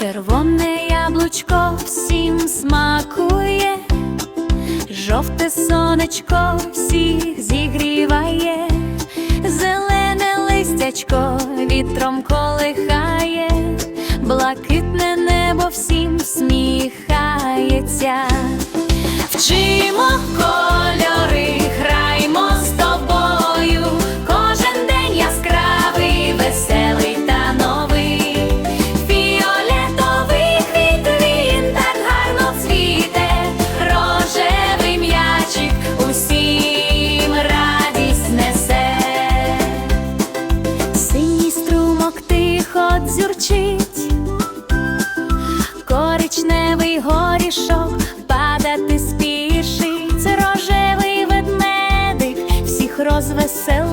Червоне яблучко всім смакує, жовте сонечко всіх зігріває, зелене листячко вітром колихає, блакитне небо всім сміє. пішов, падати спішить, рожевий ведмедик, всіх розвеселив.